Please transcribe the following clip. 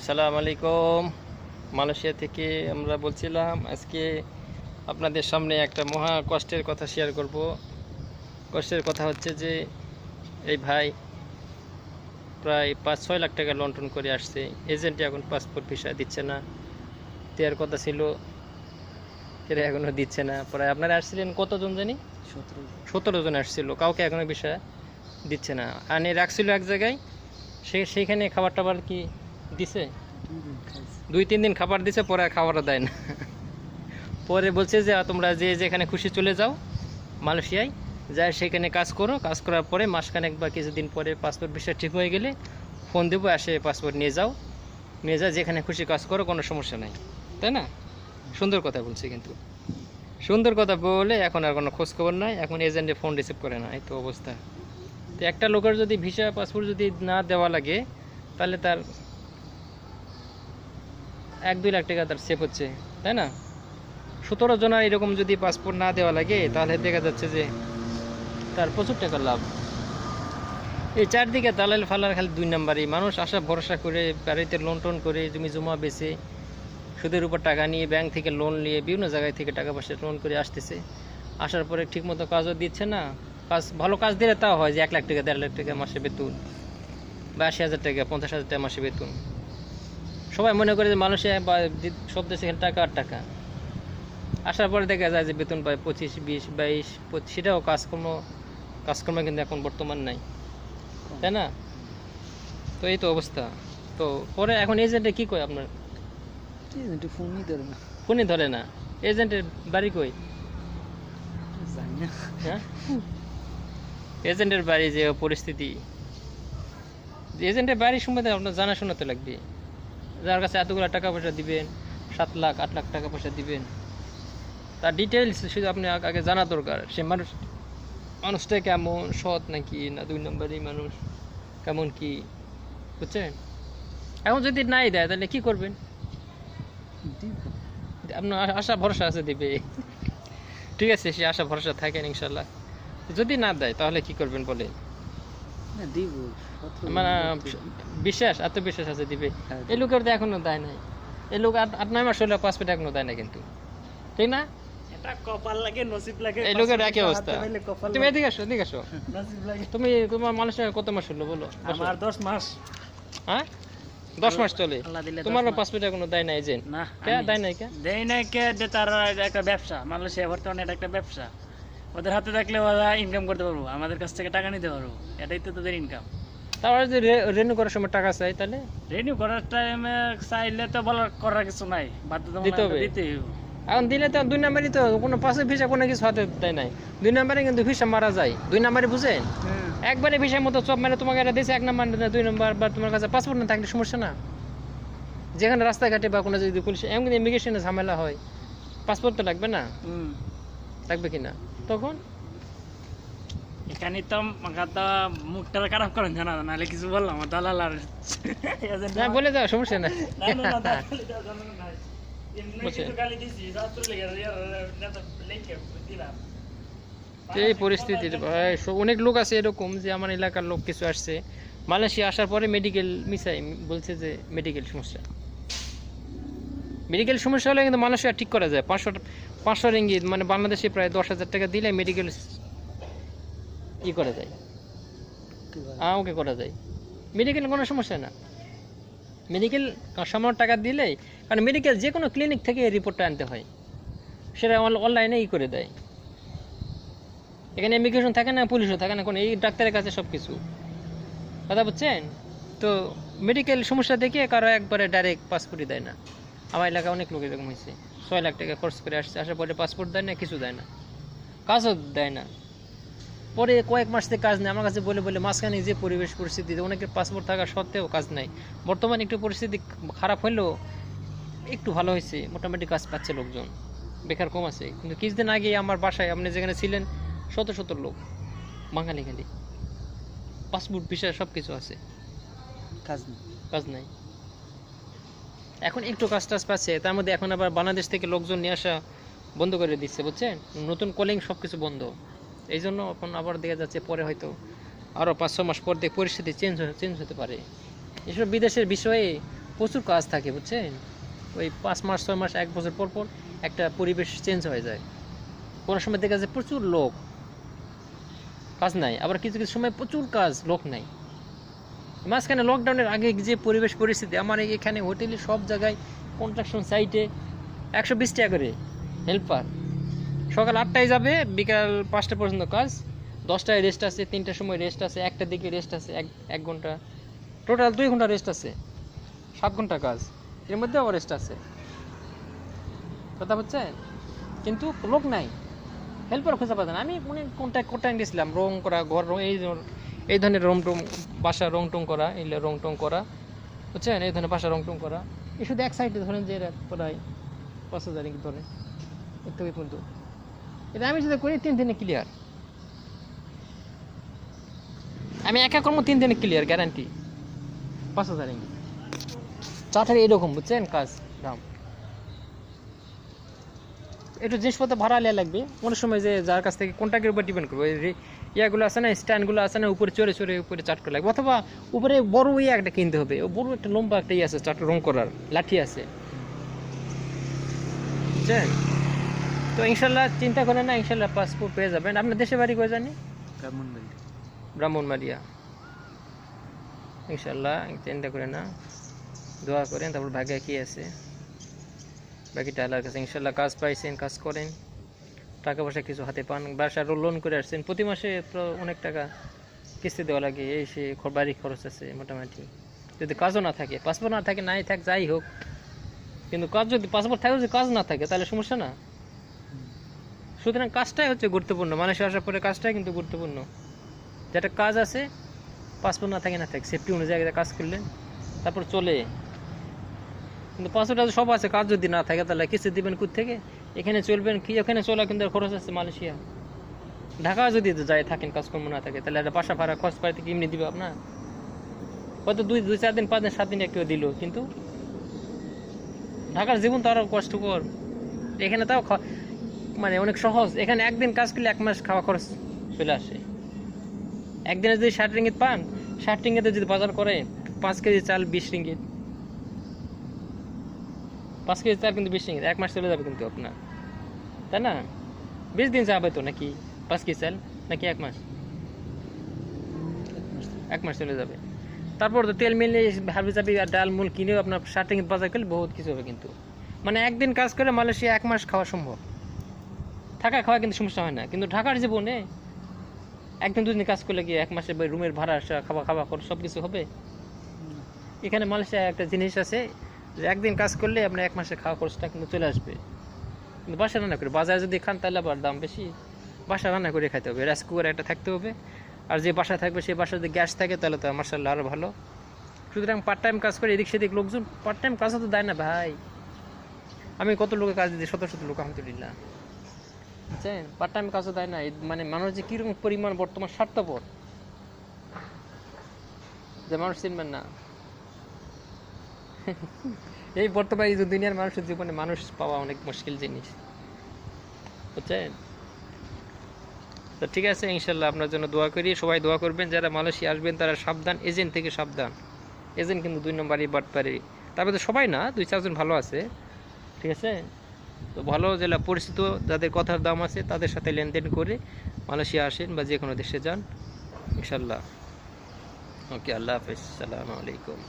সালাম আলাইকুম। মালয়েশিয়া থেকে আমরা বলছিলাম আজকে আপনাদের সামনে একটা মহা কষ্টের কথা শেয়ার করব। কষ্টের কথা হচ্ছে যে এই ভাই প্রায় পাঁচ ছয় লাখ টাকা লন্ঠন করে আসছে। এজেন্টে এখন পাসপোর্ট ভিসা দিচ্ছে না। দেওয়ার কথা ছিল এরা এখনও দিচ্ছে না। প্রায় আপনারা আসছিলেন কতজন জানি? সতেরো সতেরো জন আসছিল কাউকে এখনও বিষয় দিচ্ছে না। আনে রাখছিল এক জায়গায় সে সেইখানে খাবার টাবার কি দিছে? দুই তিন দিন খাবার দিছে পরে আর খাবারও দেয় না। পরে বলছে যে তোমরা যে যেখানে খুশি চলে যাও মালয়েশিয়ায় যায় সেখানে কাজ করো। কাজ করার পরে মাসখানেক বা কিছুদিন পরে পাসপোর্ট বিষয় ঠিক হয়ে গেলে ফোন দেবো আসে পাসপোর্ট নিয়ে যাও। নিয়ে যাও যেখানে খুশি কাজ করো কোনো সমস্যা নাই। তাই না? সুন্দর কথা বলছে কিন্তু। সুন্দর কথা বলে এখন আর কোনো খোঁজখবর নাই। এখন এজেন্টে ফোন রিসিভ করে না এই তো অবস্থা। তো একটা লোকের যদি ভিসা পাসপোর্ট যদি না দেওয়া লাগে তাহলে তার এক দুই লাখ টাকা তার সেভ হচ্ছে, তাই না? সতেরো জনের এরকম যদি পাসপোর্ট না দেওয়া লাগে, তাহলে দেখা যাচ্ছে যে তার প্রচুর টাকা লাভ। এই চারদিকে দালাল ফালার খালি দুই নাম্বারই। মানুষ আশা, ভরসা করে বাড়িতে লোন টোন করে জমি জমা বেচে সুদের উপর টাকা নিয়ে ব্যাংক থেকে লোন নিয়ে বিভিন্ন জায়গায় থেকে টাকা পয়সা লোন করে আসতেছে। আসার পরে ঠিকমতো কাজও দিচ্ছে না। কাজ, ভালো কাজ দিলে তাও হয় যে এক লাখ টাকা, দেড় লাখ টাকা মাসে বেতন বা আশি হাজার টাকা, পঞ্চাশ হাজার টাকা মাসে বেতন। সবাই মনে করে যে মানুষে সব দেশে এখানে টাকা আর টাকা। আসার পরে দেখা যায় যে বেতন পায় পঁচিশ বিশ বাইশ পঁচিশ সেটাও কাজকর্ম কাজকর্ম কিন্তু এখন বর্তমান নাই। তাই না? তো এই তো অবস্থা। তো পরে এখন এজেন্টে কি কয় আপনার? ফোনই ধরে না। ফোনই ধরে না। এজেন্টের বাড়ি কই? হ্যাঁ? এজেন্টের বাড়ি যে পরিস্থিতি। এজেন্টের বাড়ির সম্বন্ধে আপনার জানাশোনা তো লাগবে যার কাছে এতগুলো টাকা পয়সা দিবেন, সাত লাখ, আট লাখ টাকা পয়সা দিবেন, তার ডিটেলস শুধু আপনি আগে জানা দরকার। সে মানুষ মানুষটা কেমন, সৎ নাকি না দুই নম্বরই মানুষ, কেমন কি, বুঝছেন? এখন যদি নাই দেয়, তাহলে কি করবেন? আপনার আশা- ভরসা আছে দিবে। ঠিক আছে, সে আশা ভরসা থাকেন ইনশাল্লাহ। যদি না দেয়, তাহলে কি করবেন বলে মানে দিন বিশ্বাস আত্মবিশ্বাস আছে দিবে। হ্যাঁ, এই লোকের তো এখনও দেয় নাই। এই লোক আট আট নয় মাস হলে পাসপোর্ট এখনও দেয় না কিন্তু। ঠিক না? এটা কপাল লাগে নসিব লাগে এই লোকের একই অবস্থা। তুমি। এদিকে আসো এদিকে আসো। তুমি তোমার মানুষের কত মাস হলো বলো। আমার দশ মাস। হ্যাঁ? দশ মাস চলে। তোমার। পাসপোর্ট এখনও দেয় নাই এজেন্ট না কে দেয় নাই কে? দেয় নাই কে যে তার একটা ব্যবসা। মালয়েশিয়া বর্তমানে এটা একটা ব্যবসা। ওদের হাতে থাকলে ওরা ইনকাম করতে পারব আমাদের কাছ থেকে টাকা নিতে পারব এটাই তো তোদের ইনকাম তারপরে যদি রেনু করার সময় টাকা চাই তাহলে? রেনিউ করার টাইমে চাইলে তো বলার করার কিছু নাই বাধ্যতামূলক দিতে হবে। এখন দিলে তো দুই নাম্বারই তো কোনো পাশে ভিসা কোনো কিছু হাতে দেয় নাই। দুই নাম্বারে কিন্তু ভিসা মারা যায়। দুই নাম্বারে বুঝেন? একবারে ভিসার মতো সব মানে তোমাকে এটা দিয়েছে এক নাম্বার দুই নাম্বার বা তোমার কাছে পাসপোর্ট না থাকলে সমস্যা না। যেখানে রাস্তাঘাটে বা কোনো যদি পুলিশ এমন ইমিগ্রেশনে ঝামেলা হয় পাসপোর্ট তো লাগবে না। লাগবে কি না? তখন? এখানে তো তো মুখটা খারাপ করেন জানা না নাহলে কিছু বললাম দালাল আর না বলে দাও সমস্যা না এই পরিস্থিতির ভাই, অনেক লোক আছে এরকম যে আমার এলাকার লোক কিছু আসছে। মালয়েশিয়া আসার পরে মেডিকেল মিসাই বলছে যে মেডিকেল সমস্যা। মেডিকেল সমস্যা হলে কিন্তু মালয়েশিয়া ঠিক করা যায়। পাঁচশো পাঁচশো রিঙ্গিত মানে বাংলাদেশে প্রায় দশ হাজার টাকা দিলে মেডিকেল ই করা যায়। ওকে করা যায়। মেডিকেল কোনো সমস্যা না। মেডিকেল সামান্য টাকা দিলেই, কারণ মেডিকেল যে কোনো ক্লিনিক থেকে রিপোর্টটা আনতে হয়। সেটা অনলাইনে ই করে দেয়। এখানে ইমিগ্রেশন থাকে না পুলিশও থাকে না, কোনো এই ডাক্তারের কাছে সব কিছু কথা বুঝছেন? তো মেডিকেল সমস্যা দেখে কারও একবারে ডাইরেক্ট পাসপোর্টই দেয় না। আমার এলাকায় অনেক লোক এরকম হয়েছে। ছয় লাখ টাকা খরচ করে আসছে। আসার পরে পাসপোর্ট দেয় না কিছু দেয় না। কাজও দেয় না। পরে কয়েক মাস থেকে কাজ নেই। আমার কাছে বলে বলে মাঝখানে যে পরিবেশ পরিস্থিতি অনেকের পাসপোর্ট থাকা সত্ত্বেও কাজ নাই। বর্তমানে একটু পরিস্থিতি খারাপ হলেও একটু ভালো হয়েছে মোটামুটি কাজ পাচ্ছে লোকজন। বেকার কম আছে। কিন্তু কিছুদিন আগে আমার বাসায় আপনি যেখানে ছিলেন শত শত লোক বাঙালি খালি। পাসপোর্ট বিষয় সব কিছু আছে। কাজ নেই। কাজ নাই। এখন একটু কাজ টাজ পাচ্ছে, তার মধ্যে এখন আবার বাংলাদেশ থেকে লোকজন নিয়ে আসা বন্ধ করে দিচ্ছে, বুঝছেন? নতুন কলিং সব কিছু বন্ধ। এই জন্য এখন আবার দেখা যাচ্ছে পরে হয়তো আরও পাঁচ ছ মাস পর দিয়ে পরিস্থিতি চেঞ্জ চেঞ্জ হতে পারে। এসব বিদেশের বিষয়ে প্রচুর কাজ থাকে, বুঝছেন? ওই পাঁচ মাস, ছয় মাস, এক বছর পর পর একটা পরিবেশ চেঞ্জ হয়ে যায়। কোনো সময় দেখা যায় প্রচুর লোক কাজ নাই, আবার কিছু কিছু সময় প্রচুর কাজ লোক নাই। মাঝখানে লকডাউনের আগে যে পরিবেশ পরিস্থিতি, আমার এখানে হোটেলে সব জায়গায় কনস্ট্রাকশন সাইটে একশো বিশ টাকা করে হেল্পার সকাল আটটায় যাবে, বিকাল পাঁচটা পর্যন্ত কাজ, দশটায় রেস্ট আছে, তিনটার সময় রেস্ট আছে, একটার দিকে রেস্ট আছে, এক এক ঘণ্টা। টোটাল দুই ঘণ্টা রেস্ট আছে, সাত ঘণ্টা কাজ, এর মধ্যে আবার রেস্ট আছে। কথা হচ্ছে, কিন্তু লোক নাই হেল্পার খুঁজে পাতেন আমি কোনটা কোনটা গেছিলাম রং করা, ঘর রং, এই এই ধরনের রং টং, বাসা রং টং করা, এই রং টং করা, বুঝছেন? এই ধরনের বাসা রং টং করা। এই শুধু এক সাইডে ধরেন যে প্রায় পাঁচ হাজার ইঙ্গিত ধরে। এর থেকে কিন্তু এটা আমি যদি করি, তিন দিনে ক্লিয়ার আমি একা কর্ম তিন দিনে ক্লিয়ার গ্যারান্টি পাঁচ হাজার ইঙ্গিত। চাটার এরকম, বুঝছেন? কাজ, দাম। একটু জিনিসপত্র ভাড়া লিয়া লাগবে। অনেক সময় যে যার কাছ থেকে কোনটাকে উপর ডিপেন্ড করবে। ওই ইয়াগুলো আছে না স্ট্যান্ডগুলো আছে না উপরে চড়ে চড়ে উপরে চাট করা লাগবে। অথবা উপরে বড় ইয়ে একটা কিনতে হবে ও বড় একটা লম্বা একটা ইয়ে আছে চাট রং করার লাঠি আছে। বুঝছেন? তো ইনশাল্লাহ চিন্তা করেন না ইনশাল্লাহ পাসপোর্ট পেয়ে যাবেন। আপনার দেশে বাড়ি করে জানি? ব্রাহ্মণবাড়িয়া। ইনশাল্লাহ চিন্তা করে না দোয়া করেন তারপর ভাগ্যে কি আছে? বাকিটা আল্লাহর কাছে ইনশাল্লাহ কাজ পাইছেন কাজ করেন। টাকা পয়সা কিছু হাতে পান, বাসার লোন করে আসছেন, প্রতি মাসে অনেক টাকা কিস্তি দেওয়া লাগে, এই সে বাড়ি খরচ আছে মোটামুটি। যদি কাজও না থাকে পাসপোর্ট না থাকে, নাই থাক, যাই হোক। কিন্তু কাজ যদি পাসপোর্ট থাকে, যদি কাজ না থাকে, তাহলে সমস্যা না। সুতরাং কাজটাই হচ্ছে গুরুত্বপূর্ণ, মানুষের আসার পরে কাজটাই কিন্তু গুরুত্বপূর্ণ। যেটা কাজ আছে পাসপোর্ট না থাকে না থাকে সেফটি অনুযায়ী কাজ করলেন, তারপর চলে কিন্তু পাসপোর্ট আছে সব আছে কাজ যদি না থাকে তাহলে কিস্তি দিবেন কোথ থেকে? এখানে চলবেন কি? এখানে চলা কিন্তু খরচ আছে মালয়েশিয়া। ঢাকা যদি যায় থাকেন, কাজকর্ম না থাকে, তাহলে একটা বাসা ভাড়া, খরচ পাইতে কেমনি দিবে আপনার? হয়তো দুই দুই, চার দিন, পাঁচ দিন, সাত দিন কেউ দিল, কিন্তু ঢাকার জীবন তো আরও কষ্টকর। এখানে তাও মানে অনেক সহজ। এখানে একদিন কাজ করলে এক মাস খাওয়া খরচ চলে আসে। একদিনে যদি ষাট রিঙ্গিত পান, ষাট রিঙ্গিতে যদি বাজার করে, পাঁচ কেজি চাল, বিশ রিঙ্গিত। পাঁচ কেজি চাল কিন্তু বিশ এক মাস চলে যাবে কিন্তু আপনার। তাই না? বিশ দিন যাবে তো নাকি পাঁচ কেজি চাল? নাকি এক মাস? এক মাস চলে যাবে। তারপর তো তেল মিলে হাবি জাবি আর ডাল, মূল কিনেও আপনার ষাট বাজার করলে বহুত কিছু হবে কিন্তু। মানে একদিন কাজ করে মালয়েশিয়া এক মাস খাওয়া সম্ভব। থাকা খাওয়া কিন্তু সমস্যা হয় না। কিন্তু ঢাকার জীবনে একদিন দুদিন কাজ করলে কি এক মাসে রুমের ভাড়া খাওয়া খাওয়া খরচ সব কিছু হবে। এখানে মালয়েশিয়া একটা জিনিস আছে যে একদিন কাজ করলে আপনার এক মাসে খাওয়া খরচটা কিন্তু চলে আসবে। কিন্তু বাসা রান্না করে, বাজারে যদি খান তাহলে আবার দাম বেশি। বাসা রান্না করে খাইতে হবে, রাইস কুকার একটা থাকতে হবে। আর যে বাসা থাকবে, সেই বাসায় যদি গ্যাস থাকে তাহলে তো মার্শাল্লাহ আরও ভালো। সুতরাং পার্ট টাইম কাজ করে এদিক সেদিক লোকজন পার্ট টাইম কাজও তো দেয় না ভাই। আমি কত লোকের কাজ দিই শত শত লোক, আলহামদুলিল্লাহ। বুঝছেন? পার্ট টাইম কাজও দেয় না। মানে মানুষ যে কীরকম পরিমাণ বর্তমান স্বার্থপর, যে মানুষ চিনবেন না। এই বর্তমানে এই দুনিয়ার মানুষের জীবনে মানুষ পাওয়া অনেক মুশকিল জিনিস। বুঝছেন? তো ঠিক আছে, ইনশাল্লাহ আপনার জন্য দোয়া করি। সবাই দোয়া করবেন, যারা মালয়েশিয়া আসবেন তারা সাবধান, এজেন্ট থেকে সাবধান। এজেন্ট কিন্তু দুই নম্বরই বাটপারি তারপরে তো সবাই না, দুই চারজন ভালো আছে। ঠিক আছে? তো ভালো জেলা পরিচিত, যাদের কথার দাম আছে, তাদের সাথে লেনদেন করে মালয়েশিয়া আসেন বা যে কোনো দেশে যান, ইনশাল্লাহ। ওকে, আল্লাহ হাফিজ। সালামু আলাইকুম।